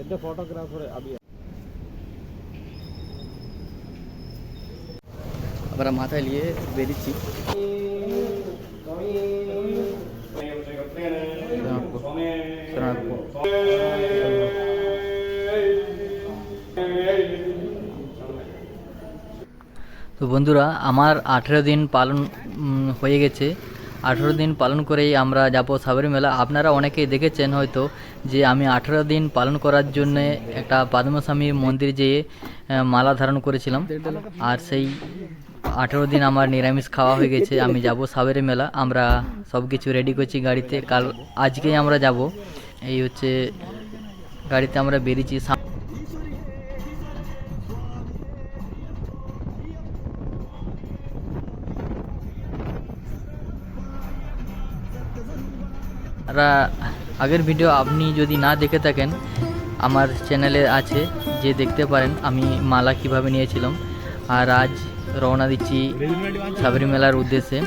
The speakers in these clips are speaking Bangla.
എൻ്റെ ഫോട്ടോഗ്രാഫർ അഭി আমরা মাথায় নিয়ে বেরিয়েছি তো বন্ধুরা আমার আঠেরো দিন পালন উম, হয়ে গেছে আঠেরো দিন পালন করেই আমরা যাব সাবরিমেলা আপনারা অনেকেই দেখেছেন হয়তো যে আমি আঠেরো দিন পালন করার জন্য একটা পদ্মস্বামী মন্দির যেয়ে মালা ধারণ করেছিলাম। আর সেই আঠেরো দিন আমার নিরামিষ খাওয়া হয়ে গেছে। আমি যাব সাবেরি মেলা। আমরা সব কিছু রেডি করছি গাড়িতে। কাল আজকেই আমরা যাব। এই হচ্ছে গাড়িতে আমরা বেরিয়েছি। আগের ভিডিও আপনি যদি না দেখে থাকেন, আমার চ্যানেলে আছে, যে দেখতে পারেন, আমি মালা কীভাবে নিয়েছিলাম। আর আজ রওনা দিচ্ছি সাবরিমেলার উদ্দেশ্যে।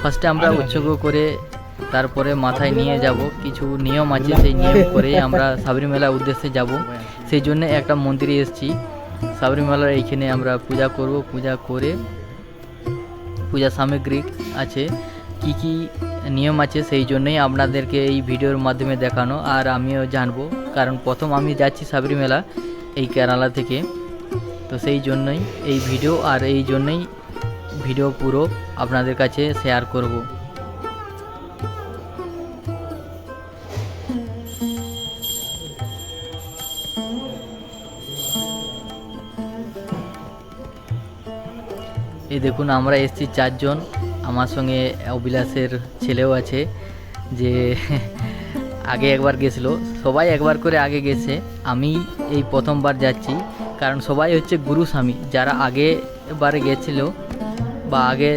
ফার্স্টে আমরা উৎসর্গ করে তারপরে মাথায় নিয়ে যাব। কিছু নিয়ম আছে, সেই নিয়ম করে আমরা সাবরিমেলার উদ্দেশ্যে যাব। সেই জন্য একটা মন্দিরে এসেছি। সাবরিমেলার এইখানে আমরা পূজা করব। পূজা করে, পূজা সামগ্রী আছে। কি কি নিয়ম আছে সেই জন্যই আপনাদেরকে এই ভিডিওর মাধ্যমে দেখানো, আর আমিও জানব। কারণ প্রথম আমি যাচ্ছি সাবরিমেলা এই কেরালা থেকে। তো সেই জন্যই এই ভিডিও, আর এই জন্যই ভিডিও পুরো আপনাদের কাছে শেয়ার করব। এই দেখুন, আমরা এসেছি চারজন। আমার সঙ্গে অবিলাসের ছেলেও আছে, যে আগে একবার গেছিল। সবাই একবার করে আগে গেছে। আমি এই প্রথমবার যাচ্ছি, কারণ সবাই হচ্ছে গুরু স্বামী। যারা আগে বার গেছিল বা আগে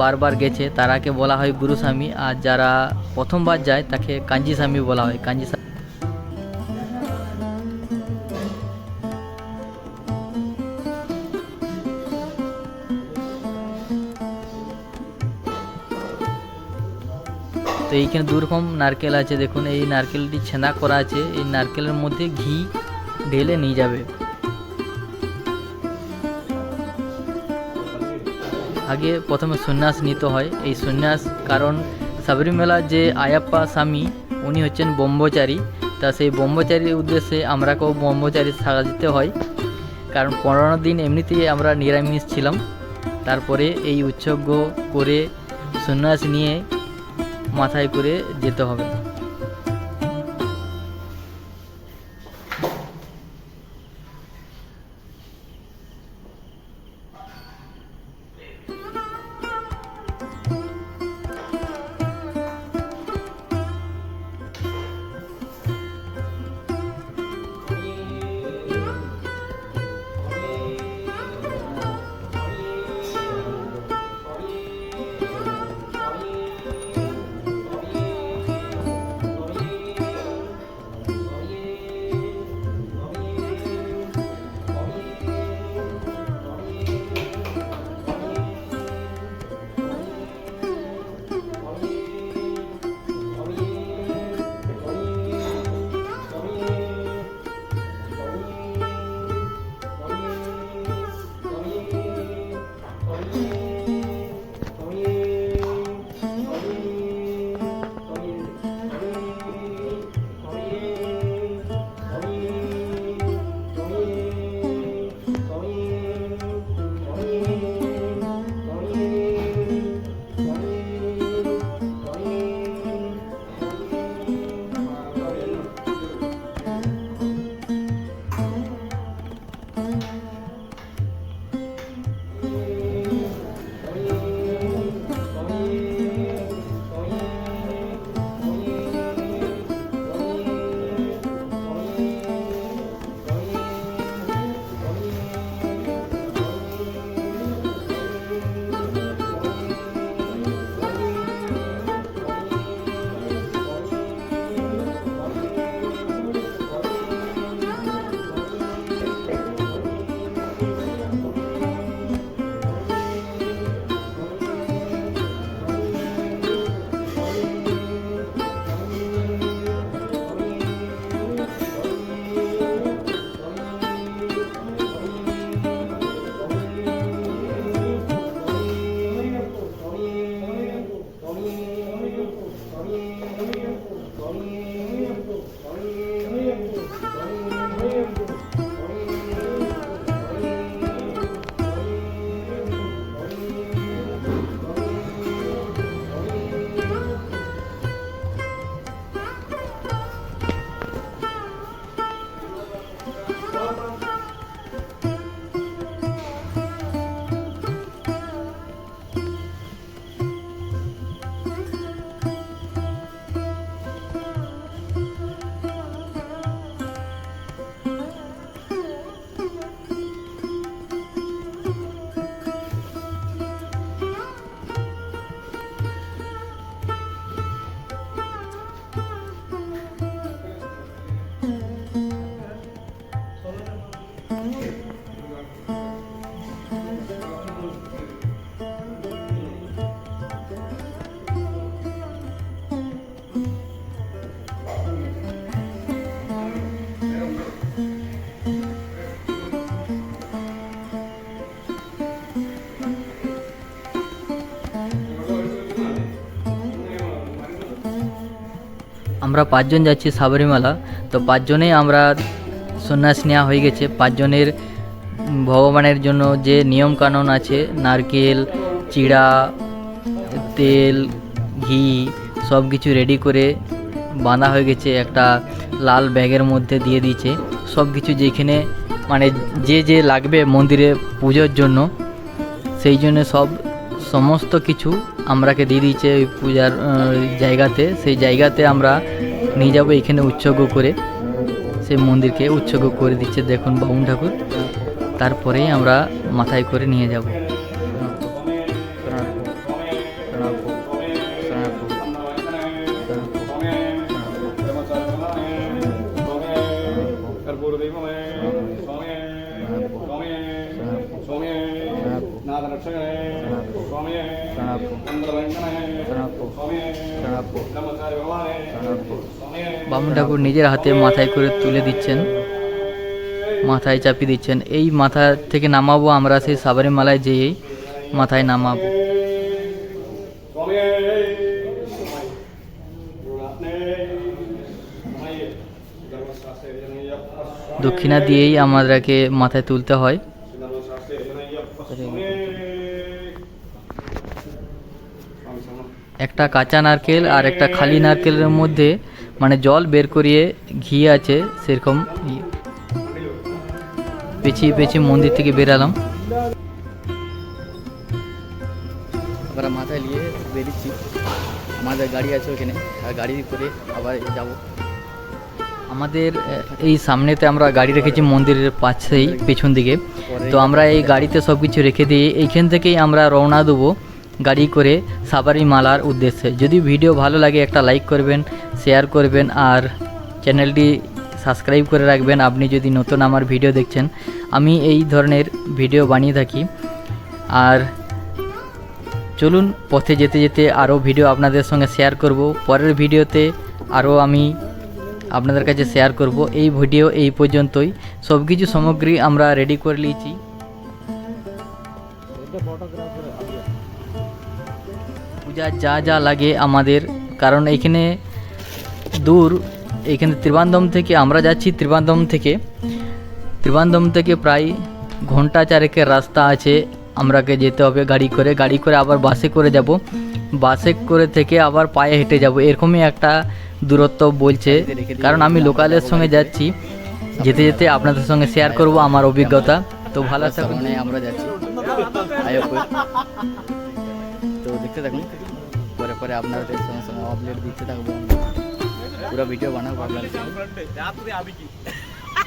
বারবার গেছে, তারাকে বলা হয় গুরু স্বামী। আর যারা প্রথমবার যায়, তাকে কাঞ্জি স্বামী বলা হয়। কাঞ্জি স্বামী তো এইখানে দু রকম নারকেল আছে, দেখুন, এই নারকেলটি ছেঁদা করা আছে, এই নারকেলের মধ্যে ঘি ঢেলে নিয়ে যাবে। আগে প্রথমে সন্ন্যাস নিতে হয়, এই সন্ন্যাস কারণ সাবরিমেলার যে আয়াপ্পা স্বামী, উনি হচ্ছেন ব্রহ্মচারী, তা সেই ব্রহ্মচারীর উদ্দেশ্যে আমরাকেও ব্রহ্মচারী সাজাতে হয়। কারণ পনেরো দিন এমনিতেই আমরা নিরামিষ ছিলাম, তারপরে এই উৎসর্গ করে সন্ন্যাস নিয়ে মাথায় করে যেতে হবে। আমরা পাঁচজন যাচ্ছি সাবরিমালা, তো পাঁচজনেই আমরা সন্ন্যাস নেওয়া হয়ে গেছে। পাঁচজনের ভগবানের জন্য যে নিয়ম কানুন আছে, নারকেল, চিড়া, তেল, ঘি সব কিছু রেডি করে বাঁধা হয়ে গেছে। একটা লাল ব্যাগের মধ্যে দিয়ে দিয়েছে। সব কিছু যেখানে মানে যে যে লাগবে মন্দিরে পুজোর জন্য, সেই জন্য সব সমস্ত কিছু আমরাকে দিয়ে দিয়েছে ওই পূজার জায়গাতে। সেই জায়গাতে আমরা নিয়ে যাব এখানে উৎসর্গ করে। সেই মন্দিরকে উৎসর্গ করে দিচ্ছে দেখুন বামুন ঠাকুর। তারপরেই আমরা মাথায় করে নিয়ে যাব। বামুন ঠাকুর নিজের হাতে মাথায় করে তুলে দিচ্ছেন, মাথায় চাপি দিচ্ছেন। এই মাথা থেকে নামাবো আমরা, সেই সাবরিমালায় যেয়েই মাথায় নামাবো। দক্ষিণা দিয়েই আমাদেরকে মাথায় তুলতে হয়। একটা কাঁচা নারকেল আর একটা খালি নারকেলের মধ্যে মানে জল বের করিয়ে ঘি আছে সেরকম ই- পেঁচিয়ে পেঁচিয়ে মন্দির থেকে বেরালাম। আমরা মাথায় নিয়ে বেরিয়েছি। আমাদের গাড়ি আছে ওখানে আর গাড়ি করে আবার যাব। আমাদের এই সামনেতে আমরা গাড়ি রেখেছি মন্দিরের পাশেই পেছন দিকে। তো আমরা এই গাড়িতে সব কিছু রেখে দিয়ে এইখান থেকেই আমরা রওনা দেবো। গাড়ি করে সাবারি মালার উদ্দেশ্যে। যদি ভিডিও ভালো লাগে, একটা লাইক করবেন শেয়ার করবেন, আর চ্যানেলটি সাবস্ক্রাইব করে রাখবেন। আপনি যদি নতুন আমার ভিডিও দেখছেন, আমি এই ধরনের ভিডিও বানিয়ে থাকি। আর চলুন, পথে যেতে যেতে আরও ভিডিও আপনাদের সঙ্গে শেয়ার করব। পরের ভিডিওতে আরও আমি আপনাদের কাছে শেয়ার করব। এই ভিডিও এই পর্যন্তই। সব কিছু সামগ্রী আমরা রেডি করে নিয়েছি। পূজা যা যা লাগে আমাদের। কারণ এইখানে দূর এইখানে ত্রিবান্ধম থেকে আমরা যাচ্ছি ত্রিবান্ধম থেকে। ত্রিবান্ধম থেকে প্রায় ঘণ্টা চারেকের রাস্তা আছে। আমরাকে যেতে হবে গাড়ি করে। গাড়ি করে আবার বাসে করে যাব। বাসে করে থেকে আবার পায়ে হেঁটে যাব। এরকমই একটা দূরত্ব বলছে। কারণ আমি লোকালের সঙ্গে যাচ্ছি। যেতে যেতে আপনাদের সঙ্গে শেয়ার করব আমার অভিজ্ঞতা। তো ভালো থাকুন। আমরা যাচ্ছি। তো দেখতে থাকুন। পরে পরে আপনাদের সঙ্গে সঙ্গে আপডেট দিতে থাকব পুরো ভিডিও বানাবো আপনাদের।